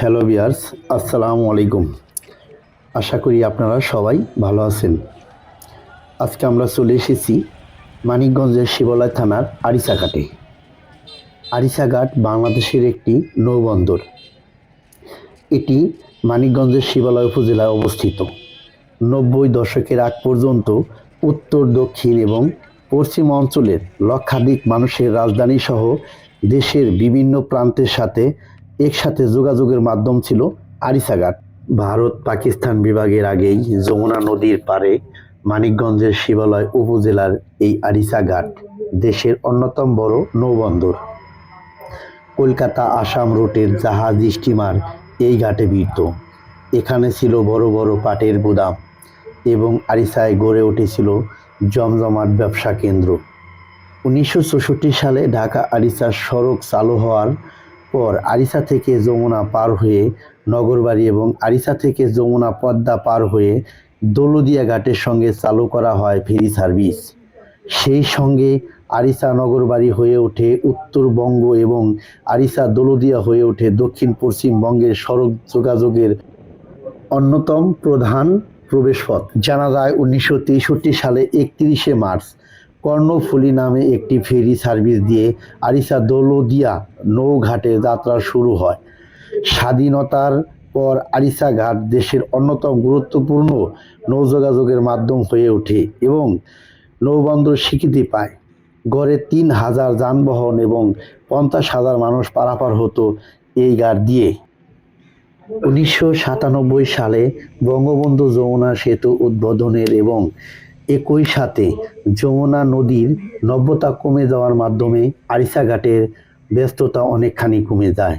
Hello বিয়ার্স আসসালামু আলাইকুম। আশা করি আপনারা সবাই ভালো আছেন। আজকে আমরা চলে এসেছি মানিকগঞ্জের শিবলয় থানার আরিসাঘাটে আরিসাঘাট বাংলাদেশের একটি নৌবন্দর। এটি মানিকগঞ্জের শিবালয় উপজেলায় অবস্থিত। নব্বই দশকের আগ পর্যন্ত উত্তর, দক্ষিণ এবং পশ্চিম অঞ্চলের লক্ষাধিক মানুষের রাজধানী সহ দেশের বিভিন্ন প্রান্তের সাথে একসাথে যোগাযোগের মাধ্যম ছিল আরিসাঘাট। ভারত পাকিস্তান বিভাগের আগেই যমুনা নদীর পারে মানিকগঞ্জের শিবালয় উপজেলার এই আরিসাঘাট দেশের অন্যতম বড় নৌবন্দর। কলকাতা আসাম রুটের জাহাজ স্টিমার এই ঘাটে ভিড়ত এখানে ছিল বড় বড় পাটের গুদাম এবং আরিসায় গড়ে উঠেছিল জমজমাট ব্যবসা কেন্দ্র। উনিশশো চৌষট্টি সালে ঢাকা আরিসা সড়ক চালু হওয়ার পর আরিসা থেকে যমুনা পার হয়ে নগরবাড়ি এবং আরিসা থেকে যমুনা পদ্মা পার হয়ে দৌলদিয়া ঘাটের সঙ্গে চালু করা হয় ফেরি সার্ভিস। সেই সঙ্গে আরিসা নগরবাড়ি হয়ে ওঠে উত্তরবঙ্গ এবং আরিসা দৌলদিয়া হয়ে ওঠে দক্ষিণ পশ্চিমবঙ্গের সড়ক যোগাযোগের অন্যতম প্রধান প্রবেশপথ। জানা যায় উনিশশো তেষট্টি সালে একত্রিশে মার্চ কর্ণফুলী নামে একটি ফেরি সার্ভিস দিয়ে আরিসা দৌলদিয়া নৌঘাটে যাত্রা শুরু হয়। স্বাধীনতার পর আরিসা ঘাট দেশের অন্যতম গুরুত্বপূর্ণ নৌযোগাযোগের মাধ্যম হয়ে ওঠে এবং নৌবন্দর স্বীকৃতি পায়। গড়ে তিন হাজার যানবাহন এবং পঞ্চাশ হাজার মানুষ পারাপার হতো এই ঘাট দিয়ে। উনিশশো সাতানব্বই সালে বঙ্গবন্ধু যমুনা সেতু উদ্বোধনের এবং একই সাথে যমুনা নদীর নব্যতা কমে যাওয়ার মাধ্যমে আরিসাঘাটের ব্যস্ততা অনেকখানি কমে যায়।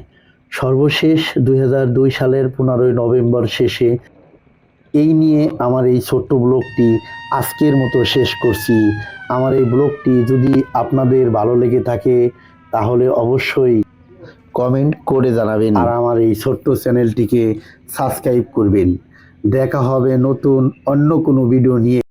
সর্বশেষ দু হাজার দুই সালের পনেরোই নভেম্বর শেষে এই নিয়ে আমার এই ছোট্ট ব্লগটি আজকের মতো শেষ করছি। আমার এই ব্লগটি যদি আপনাদের ভালো লেগে থাকে, তাহলে অবশ্যই কমেন্ট করে জানাবেন আর আমার এই ছোট্ট চ্যানেলটিকে সাবস্ক্রাইব করবেন। দেখা হবে নতুন অন্য কোনো ভিডিও নিয়ে।